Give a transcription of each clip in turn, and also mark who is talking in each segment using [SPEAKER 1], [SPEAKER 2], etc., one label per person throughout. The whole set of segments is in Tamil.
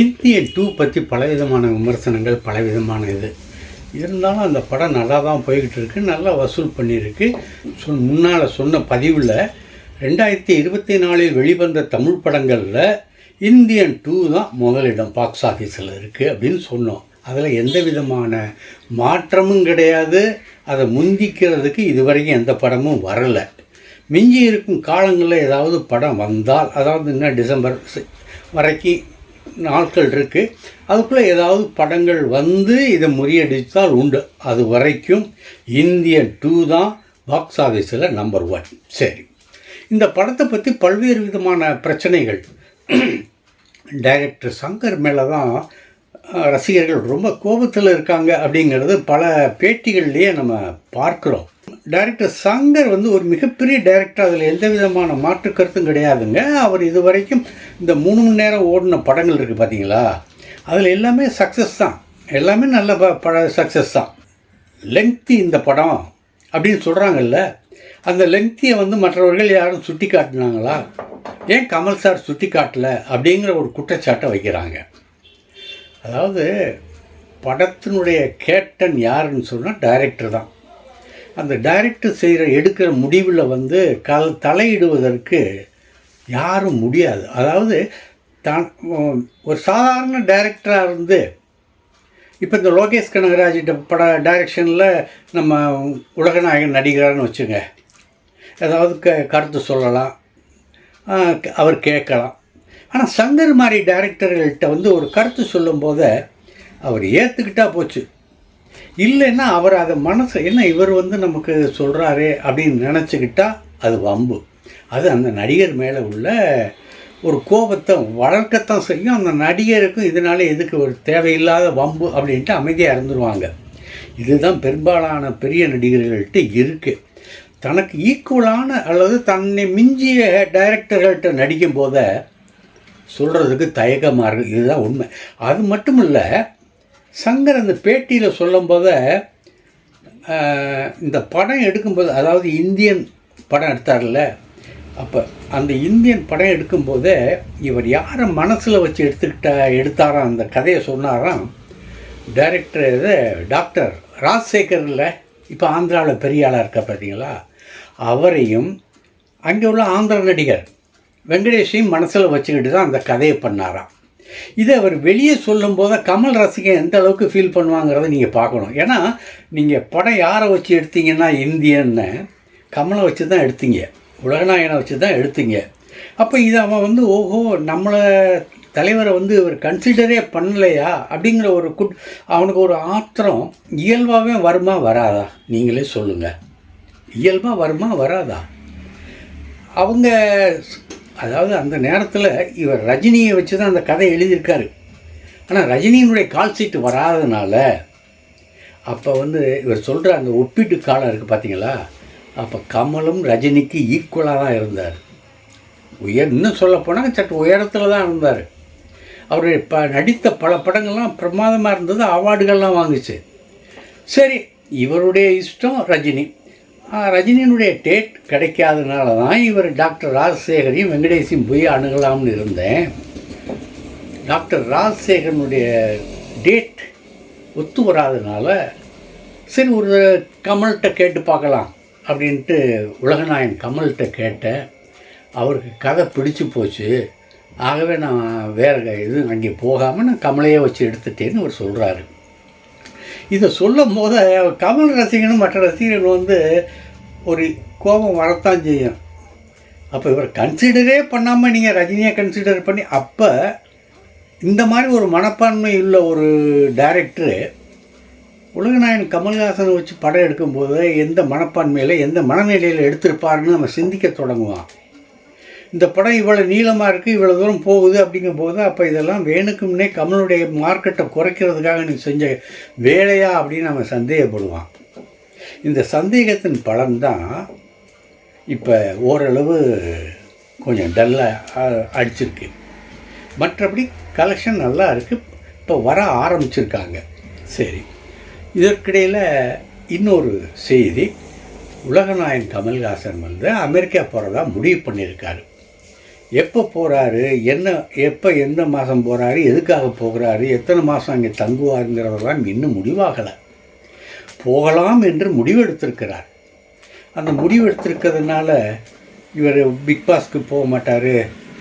[SPEAKER 1] இந்தியன் டூ பற்றி பலவிதமான விமர்சனங்கள் பலவிதமான இது. இருந்தாலும் அந்த படம் நல்லா தான் போய்கிட்டு இருக்கு நல்லா வசூல் பண்ணியிருக்கு. சொ முன்னால் சொன்ன பதிவில் ரெண்டாயிரத்தி இருபத்தி நாலில் வெளிவந்த தமிழ் படங்களில் இந்தியன் டூ தான் முதலிடம் பாக்ஸ் ஆஃபீஸில் இருக்குது அப்படின்னு சொன்னோம். அதில் எந்த விதமான மாற்றமும் கிடையாது. அதை முந்திக்கிறதுக்கு இதுவரைக்கும் எந்த படமும் வரலை. மிஞ்சி இருக்கும் காலங்களில் ஏதாவது படம் வந்தால் அதாவது இன்னும் டிசம்பர் வரைக்கும் நாட்கள் இருக்குது அதுக்குள்ளே ஏதாவது படங்கள் வந்து இதை முறியடித்தால் உண்டு. அது வரைக்கும் இந்தியன் டூ தான் பாக்ஸ் ஆஃபீஸில் நம்பர் ஒன். சரி. இந்த படத்தை பற்றி பல்வேறு விதமான பிரச்சனைகள். டைரக்டர் சங்கர் மேலே தான் ரசிகர்கள் ரொம்ப கோபத்தில் இருக்காங்க அப்படிங்கிறது பல பேட்டிகள்லேயே நம்ம பார்க்குறோம். டைரக்டர் சங்கர் வந்து ஒரு மிகப்பெரிய டைரக்டர் அதில் எந்த விதமான மாற்று கருத்தும் கிடையாதுங்க. அவர் இது வரைக்கும் இந்த மூணு மணி நேரம் ஓடின படங்கள் இருக்குது பார்த்தீங்களா அதில் எல்லாமே சக்ஸஸ் தான். எல்லாமே நல்ல ப பட சக்ஸஸ் தான். லெங்க்தி இந்த படம் அப்படின்னு சொல்கிறாங்கல்ல அந்த லெங்க்தியை வந்து மற்றவர்கள் யாரும் சுட்டி காட்டினாங்களா ஏன் கமல் சார் சுட்டி காட்டல அப்படிங்கிற ஒரு குற்றச்சாட்டை வைக்கிறாங்க. அதாவது படத்தினுடைய கேப்டன் யாருன்னு சொன்னால் டைரக்டர் தான். அந்த டைரக்டர் செய்கிற எடுக்கிற முடிவில் வந்து கல் தலையிடுவதற்கு யாரும் முடியாது. அதாவது தான் ஒரு சாதாரண டைரக்டராக இருந்து இப்போ இந்த லோகேஷ் கனகராஜ் பட டைரக்ஷனில் நம்ம உலகநாயகன் நடிகரான்னு வச்சுங்க. ஏதாவது க கருத்து சொல்லலாம். அவர் கேட்கலாம். ஆனால் சங்கர் மாதிரி டைரக்டர்கள்கிட்ட வந்து ஒரு கருத்து சொல்லும்போது அவர் ஏற்றுக்கிட்டா போச்சு. இல்லைன்னா அவர் அதை மனசு என்ன இவர் வந்து நமக்கு சொல்கிறாரே அப்படின்னு நினச்சிக்கிட்டா அது வம்பு. அது அந்த நடிகர் மேலே உள்ள ஒரு கோபத்தை வளர்க்கத்தான் செய்யும். அந்த நடிகருக்கும் இதனால எதுக்கு ஒரு தேவையில்லாத வம்பு அப்படின்ட்டு அமைதியாக இருந்துருவாங்க. இதுதான் பெரும்பாலான பெரிய நடிகர்கள்ட்ட இருக்குது தனக்கு ஈக்குவலான அல்லது தன்னை மிஞ்சிய டைரக்டர்கள்ட்ட நடிக்கும் போதை சொல்கிறதுக்கு தயக்கமாக இருக்குது இதுதான் உண்மை. அது மட்டும் இல்லை சங்கர் அந்த பேட்டியில் சொல்லும்போது இந்த படம் எடுக்கும்போது அதாவது இந்தியன் படம் எடுத்தார்ல அப்போ அந்த இந்தியன் படம் எடுக்கும்போதே இவர் யாரை மனசில் வச்சு எடுத்துக்கிட்ட எடுத்தாராம் அந்த கதையை சொன்னாராம் டைரக்டர் இது டாக்டர் ராஜசேகர் இல்லை இப்போ ஆந்திராவில் பெரிய ஆளாக இருக்கா பார்த்தீங்களா அவரையும் அங்கே உள்ள ஆந்திர நடிகர் வெங்கடேஷையும் மனசில் வச்சுக்கிட்டு தான் அந்த கதையை பண்ணாராம். இதை அவர் வெளியே சொல்லும்போது கமல் ரசிகன் எந்த அளவுக்கு ஃபீல் பண்ணுவாங்கிறத நீங்கள் பார்க்கணும். ஏன்னா நீங்கள் படம் யாரை வச்சு எடுத்தீங்கன்னா இந்தியன்னு கமலை வச்சு தான் எடுத்தீங்க. உலகநாயகனை வச்சு தான் எடுத்தீங்க. அப்போ இது அவன் வந்து ஓஹோ நம்மளை தலைவரை வந்து இவர் கன்சிடரே பண்ணலையா? அப்படிங்கிற ஒரு குட் அவனுக்கு ஒரு ஆத்திரம் இயல்பாகவே வருமா வராதா? நீங்களே சொல்லுங்கள் இயல்பாக வருமா வராதா? அவங்க அதாவது அந்த நேரத்தில் இவர் ரஜினியை வச்சு தான் அந்த கதை எழுதியிருக்காரு. ஆனால் ரஜினியினுடைய கால் சீட்டு வராதனால அப்போ வந்து இவர் சொல்கிற அந்த ஒப்பீட்டு காலம் இருக்குது பார்த்தீங்களா அப்போ கமலும் ரஜினிக்கு ஈக்குவலாக தான் இருந்தார். உயர் இன்னும் சொல்லப்போனால் சற்று உயரத்தில் தான் இருந்தார். அவர் இப்போ நடித்த பல படங்கள்லாம் பிரமாதமாக இருந்தது அவார்டுகள்லாம் வாங்குச்சு. சரி இவருடைய இஷ்டம் ரஜினி. ரஜினியினுடைய டேட் கிடைக்காதனால தான் இவர் டாக்டர் ராஜசேகரையும் வெங்கடேஷையும் போய் அணுகலாம்னு இருந்தேன். டாக்டர் ராஜசேகரனுடைய டேட் ஒத்து வராதனால சரி ஒரு கமல்கிட்ட கேட்டு பார்க்கலாம் அப்படின்ட்டு உலகநாயன் கமல்கிட்ட கேட்டேன். அவருக்கு கதை பிடிச்சி போச்சு. ஆகவே நான் வேறு இது அங்கே போகாமல் நான் கமலையே வச்சு எடுத்துட்டேன்னு அவர் சொல்கிறாரு இதை சொல்லும் போது கமல் ரசிகனும் மற்ற ரசிகர்கள் வந்து ஒரு கோபம் வரத்தான் செய்யும். அப்போ இவர் கன்சிடரே பண்ணாமல் நீங்கள் ரஜினியை கன்சிடர் பண்ணி அப்போ இந்த மாதிரி ஒரு மனப்பான்மை உள்ள ஒரு டைரக்டரு உலகநாயன் கமல்ஹாசனை வச்சு படம் எடுக்கும்போது எந்த மனப்பான்மையில் எந்த மனநிலையில் எடுத்திருப்பாருன்னு நம்ம சிந்திக்க தொடங்குவான். இந்த படம் இவ்வளோ நீளமாக இருக்குது இவ்வளோ தூரம் போகுது அப்படிங்கும்போது அப்போ இதெல்லாம் வேணுக்கும்னே கமலுடைய மார்க்கெட்டை குறைக்கிறதுக்காக நீ செஞ்ச வேலையா அப்படின்னு நம்ம சந்தேகப்படுவான். இந்த சந்தேகத்தின் பலன்தான் இப்போ ஓரளவு கொஞ்சம் டல்லாக அடிச்சிருக்கு. மற்றபடி கலெக்ஷன் நல்லா இருக்குது இப்போ வர ஆரம்பிச்சிருக்காங்க. சரி. இதற்கிடையில் இன்னொரு செய்தி. உலகநாயகன் கமல்ஹாசன் வந்து அமெரிக்கா போகிறதா முடிவு பண்ணியிருக்காரு. எப்போ போகிறாரு என்ன எப்போ எந்த மாதம் போகிறாரு எதுக்காக போகிறாரு? எத்தனை மாதம் அங்கே தங்குவாருங்கிறதெல்லாம் இன்னும் முடிவாகலை. போகலாம் என்று முடிவெடுத்திருக்கிறார். அந்த முடிவெடுத்திருக்கிறதுனால இவர் பிக் பாஸ்க்கு போக மாட்டார்.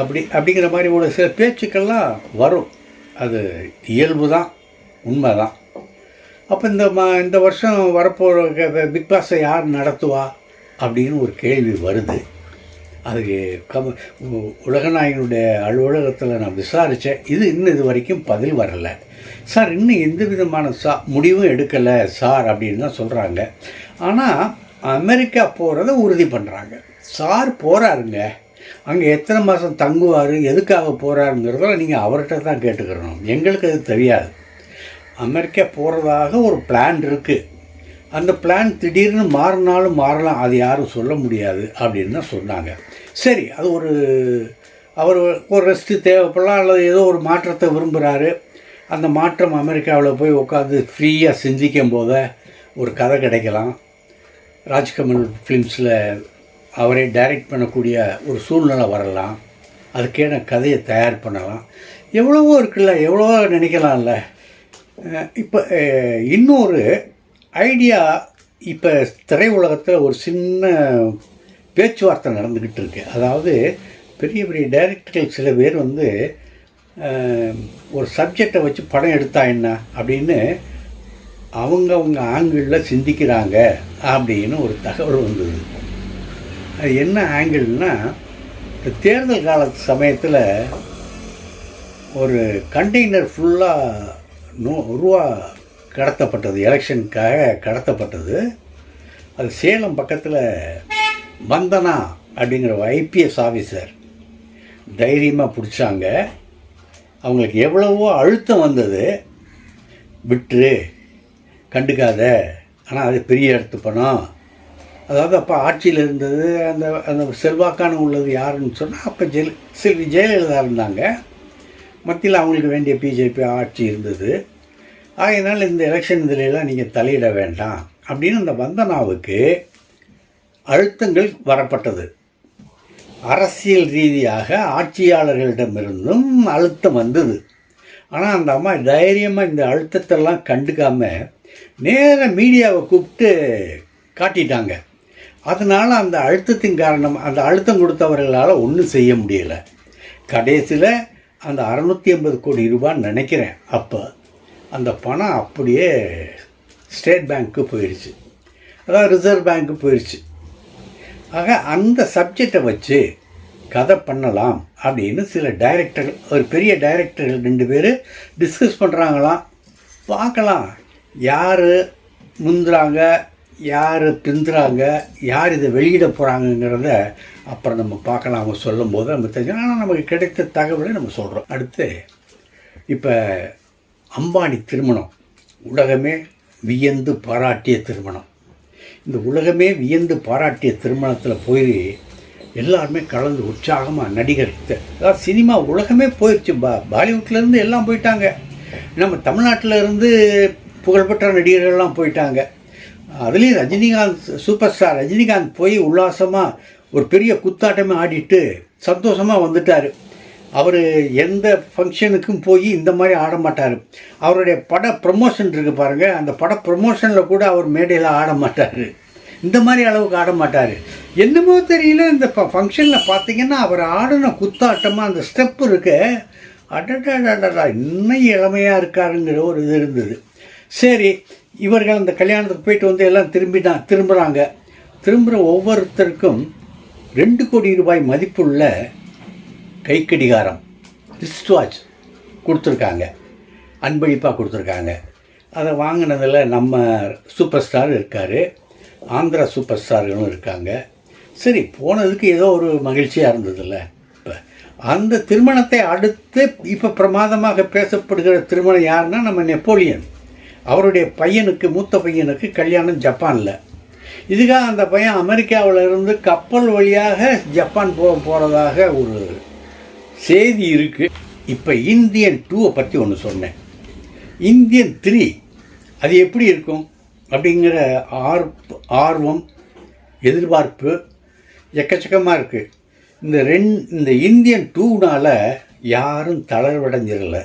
[SPEAKER 1] அப்படி அப்படிங்கிற மாதிரி ஒரு சில பேச்சுக்கள்லாம் வரும். அது இயல்பு தான் உண்மை தான். அப்போ இந்த மா இந்த வருஷம் வரப்போகிற பிக் பாஸை யார் நடத்துவா? அப்படின்னு ஒரு கேள்வி வருது. அதுக்கு கம் உ- உலகநாயகனுடைய அலுவலகத்தில் நான் விசாரித்தேன் இது இன்னும் இது வரைக்கும் பதில் வரலை. சார் இன்னும் எந்த விதமான சா முடிவும் எடுக்கலை சார் அப்படின்னு தான் சொல்கிறாங்க ஆனால் அமெரிக்கா போகிறத உறுதி பண்ணுறாங்க சார் போகிறாருங்க அங்கே எத்தனை மாதம் தங்குவார் எதுக்காக போகிறாருங்கிறதெல்லாம் நீங்கள் அவர்கிட்ட தான் கேட்டுக்கிறணும். எங்களுக்கு அது தெரியாது. அமெரிக்கா போகிறதாக ஒரு பிளான் இருக்குது அந்த பிளான் திடீர்னு மாறினாலும் மாறலாம். அது யாரும் சொல்ல முடியாது அப்படின்னு தான் சொன்னாங்க. சரி அது ஒரு அவர் ஒரு ரெஸ்ட்டு தேவைப்படலாம் அல்லது ஏதோ ஒரு மாற்றத்தை விரும்புகிறாரு அந்த மாற்றம் அமெரிக்காவில் போய் உட்காந்து ஃப்ரீயாக சிந்திக்கும் போத ஒரு கதை கிடைக்கலாம். ராஜ்கமல் ஃபிலிம்ஸில் அவரே டைரக்ட் பண்ணக்கூடிய ஒரு சூழ்நிலை வரலாம். அதுக்கேன கதையை தயார் பண்ணலாம். எவ்வளவோ இருக்குல்ல எவ்வளவோ நினைக்கலாம்ல. இப்போ இன்னொரு ஐடியா இப்போ திரையுலகத்தில் ஒரு சின்ன பேச்சுவார்த்தை நடந்துக்கிட்டு இருக்கு. அதாவது பெரிய பெரிய டைரக்டர்கள் சில பேர் வந்து ஒரு சப்ஜெக்டை வச்சு படம் எடுத்தா என்ன? அப்படின்னு அவங்க அவங்க ஆங்கிளில் சிந்திக்கிறாங்க அப்படின்னு ஒரு தகவல் வந்தது. அது என்ன ஆங்கிள்னா இந்த தேர்தல் கால சமயத்தில் ஒரு கண்டெய்னர் ஃபுல்லாக நூ ரூபா கடத்தப்பட்டது. எலெக்ஷனுக்காக கடத்தப்பட்டது. அது சேலம் பக்கத்தில் வந்தனா அப்படிங்கிற ஐபிஎஸ் ஆஃபீஸர் தைரியமாக பிடிச்சாங்க. அவங்களுக்கு எவ்வளவோ அழுத்தம் வந்தது. விட்டுரு கண்டுக்காத. ஆனால் அது பெரிய இடத்து பணம் அதாவது அப்போ ஆட்சியில் இருந்தது அந்த அந்த செல்வாக்கான உள்ளது யாருன்னு சொன்னால் அப்போ ஜெயல செல்வி ஜெயலலிதா இருந்தாங்க. மத்தியில் அவங்களுக்கு வேண்டிய பிஜேபி ஆட்சி இருந்தது. ஆகையினால் இந்த எலெக்ஷன் இதிலெல்லாம் நீங்கள் தலையிட வேண்டாம். அப்படின்னு அந்த வந்தனாவுக்கு அழுத்தங்கள் வரப்பட்டது. அரசியல் ரீதியாக ஆட்சியாளர்களிடமிருந்தும் அழுத்தம் வந்தது. ஆனால் அந்த அம்மா தைரியமாக இந்த அழுத்தத்தெல்லாம் கண்டுக்காம நேராக மீடியாவை கூப்பிட்டு காட்டிட்டாங்க. அதனால் அந்த அழுத்தத்தின் காரணம் அந்த அழுத்தம் கொடுத்தவர்களால் ஒன்றும் செய்ய முடியலை. கடைசியில் அந்த அறநூற்றி ஐம்பது கோடி ரூபான்னு நினைக்கிறேன் அப்போ. அந்த பணம் அப்படியே ஸ்டேட் பேங்க்கு போயிடுச்சு அதாவது ரிசர்வ் பேங்க்கு போயிடுச்சு ஆக அந்த சப்ஜெக்டை வச்சு கதை பண்ணலாம் அப்படின்னு சில டைரக்டர்கள் ஒரு பெரிய டைரக்டர்கள் ரெண்டு பேர் டிஸ்கஸ் பண்ணுறாங்களாம் பார்க்கலாம். யார் முந்துறாங்க யார் பிந்துறாங்க யார் இதை வெளியிட போகிறாங்கங்கிறத அப்புறம் நம்ம பார்க்கலாம். அவங்க சொல்லும் போது நம்ம தெரிஞ்சு ஆனால் நமக்கு கிடைத்த தகவலை நம்ம சொல்கிறோம் அடுத்து இப்போ அம்பானி திருமணம். உலகமே வியந்து பாராட்டிய திருமணம். இந்த உலகமே வியந்து பாராட்டிய திருமணத்தில் போய் எல்லாருமே கலந்து உற்சாகமாக நடிகர் அதாவது சினிமா உலகமே போயிடுச்சு பா பாலிவுட்லேருந்து எல்லாம் போயிட்டாங்க. நம்ம தமிழ்நாட்டில் இருந்து புகழ்பெற்ற நடிகர்கள்லாம் போயிட்டாங்க. அதுலேயும் ரஜினிகாந்த் சூப்பர் ஸ்டார் ரஜினிகாந்த் போய் உல்லாசமாக ஒரு பெரிய குத்தாட்டமே ஆடிட்டு சந்தோஷமாக வந்துட்டார். அவர் எந்த ஃபங்க்ஷனுக்கும் போய் இந்த மாதிரி ஆட மாட்டார் அவருடைய பட ப்ரமோஷன் இருக்குது பாருங்கள் அந்த பட ப்ரமோஷனில் கூட அவர் மேடையில் ஆட மாட்டார் இந்த மாதிரி அளவுக்கு ஆட மாட்டார் என்னமோ தெரியல இந்த ஃபங்க்ஷனில் பார்த்தீங்கன்னா அவர் ஆடின குத்தாட்டமாக அந்த ஸ்டெப் இருக்கு. அடடா இன்னும் இளமையாக இருக்காருங்கிற ஒரு இது இருந்தது சரி இவர்கள் அந்த கல்யாணத்துக்கு போயிட்டு வந்து எல்லாம் திரும்பிட்டான் திரும்புகிறாங்க திரும்புகிற ஒவ்வொருத்தருக்கும் ரெண்டு கோடி ரூபாய் மதிப்புள்ள கைக்கடிகாரம். ரிஸ்ட் வாட்ச் கொடுத்துருக்காங்க. அன்பளிப்பாக கொடுத்துருக்காங்க. அதை வாங்கினதில் நம்ம சூப்பர் ஸ்டார் இருக்கார். ஆந்திரா சூப்பர் ஸ்டார்களும் இருக்காங்க. சரி போனதுக்கு ஏதோ ஒரு மகிழ்ச்சியாக இருந்ததில்ல. இப்போ அந்த திருமணத்தை அடுத்து இப்போ பிரமாதமாக பேசப்படுகிற திருமணம் யாருன்னா நம்ம நெப்போலியன். அவருடைய பையனுக்கு மூத்த பையனுக்கு கல்யாணம் ஜப்பானில். இதுக்காக அந்த பையன் அமெரிக்காவில் இருந்து கப்பல் வழியாக ஜப்பான் போக போகிறதாக ஒரு செய்தி இருக்குது இப்போ இந்தியன் டூவை பற்றி ஒன்று சொன்னேன். இந்தியன் த்ரீ அது எப்படி இருக்கும்? அப்படிங்கிற ஆர் ஆர்வம் எதிர்பார்ப்பு எக்கச்சக்கமாக இருக்குது இந்த ரெண் இந்த இந்தியன் டூனால் யாரும் தளர்வடைஞ்சிடல.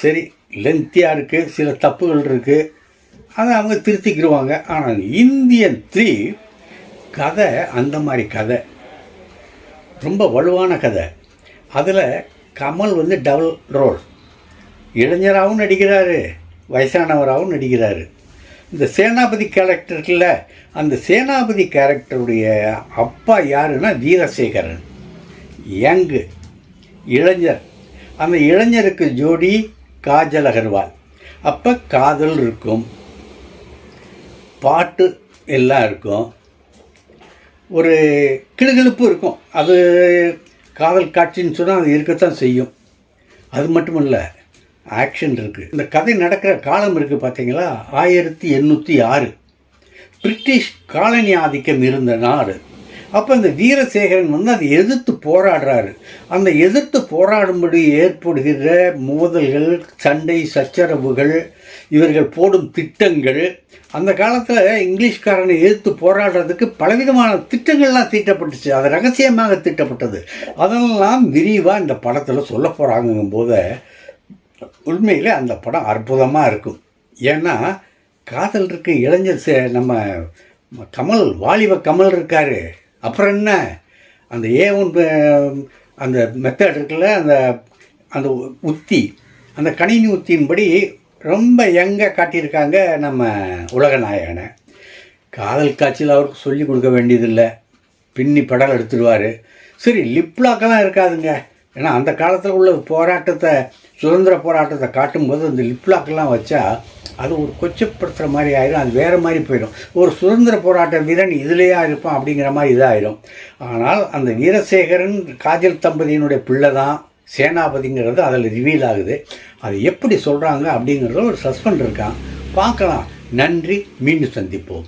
[SPEAKER 1] சரி லென்த்தியாக இருக்குது சில தப்புகள் இருக்குது அதை அவங்க திருத்திக்கிடுவாங்க ஆனால் இந்தியன் த்ரீ கதை அந்த மாதிரி கதை. ரொம்ப வலுவான கதை. அதில் கமல் வந்து டபுள் ரோல் இளைஞராகவும் நடிக்கிறாரு வயசானவராகவும் நடிக்கிறாரு. இந்த சேனாபதி கேரக்டரில் அந்த சேனாபதி கேரக்டருடைய அப்பா யாருன்னா வீரசேகரன். யங்கு இளைஞர். அந்த இளைஞருக்கு ஜோடி காஜல் அகர்வால். அப்போ காதல் இருக்கும். பாட்டு எல்லாம் இருக்கும். ஒரு கிளுகிழுப்பு இருக்கும். அது காதல் காட்சின்னு சொன்னால் அது இருக்கத்தான் செய்யும். அது மட்டும் இல்லை ஆக்ஷன் இருக்குது இந்த கதை நடக்கிற காலம் இருக்குது பார்த்தீங்களா ஆயிரத்தி எண்ணூற்றி ஆறு. பிரிட்டிஷ் காலனி ஆதிக்கம் இருந்த நாடு. அப்போ இந்த வீரசேகரன் வந்து அதை எதிர்த்து போராடுறாரு. அந்த எதிர்த்து போராடும்படி ஏற்படுகிற மோதல்கள் சண்டை சச்சரவுகள் இவர்கள் போடும் திட்டங்கள் அந்த காலத்தில் இங்கிலீஷ்காரனை எதிர்த்து போராடுறதுக்கு பலவிதமான திட்டங்கள்லாம் தீட்டப்பட்டுச்சு. அது ரகசியமாக தீட்டப்பட்டது. அதெல்லாம் விரிவாக இந்த படத்தில் சொல்ல போகிறாங்கும் போது உண்மையிலே அந்த படம் அற்புதமாக இருக்கும். ஏன்னா காதல் இருக்கு இளைஞர் சே- நம்ம கமல் வாலிப கமல் இருக்காரு. அப்புறம் என்ன? அந்த ஏ ஒன் அந்த மெத்தட் இருக்குல்ல அந்த அந்த உத்தி அந்த கணினி உத்தியின்படி ரொம்ப யங்காக காட்டியிருக்காங்க நம்ம உலகநாயகனை காதல் காட்சியில் அவருக்கு சொல்லி கொடுக்க வேண்டியதில்லை. பின்னி படம் எடுத்துடுவார். சரி லிப்லாக்கெல்லாம் இருக்காதுங்க. ஏன்னா அந்த காலத்தில் உள்ள போராட்டத்தை சுதந்திர போராட்டத்தை காட்டும்போது அந்த லிப்லாக்கெல்லாம் வச்சா அது ஒரு கொச்சப்படுத்துகிற மாதிரி ஆயிரும் அது வேறு மாதிரி போயிடும். ஒரு சுதந்திர போராட்ட வீரன் இதுலேயா இருப்பான் அப்படிங்கிற மாதிரி இதாயிரும். ஆனால் அந்த வீரசேகரன் காஜல் தம்பதியினுடைய பிள்ளை தான் சேனாபதிங்கிறது அதில் ரிவீல் ஆகுது. அது எப்படி சொல்கிறாங்க அப்படிங்கிறத ஒரு சஸ்பெண்ட் இருக்கான். பார்க்கலாம். நன்றி. மீண்டும் சந்திப்போம்.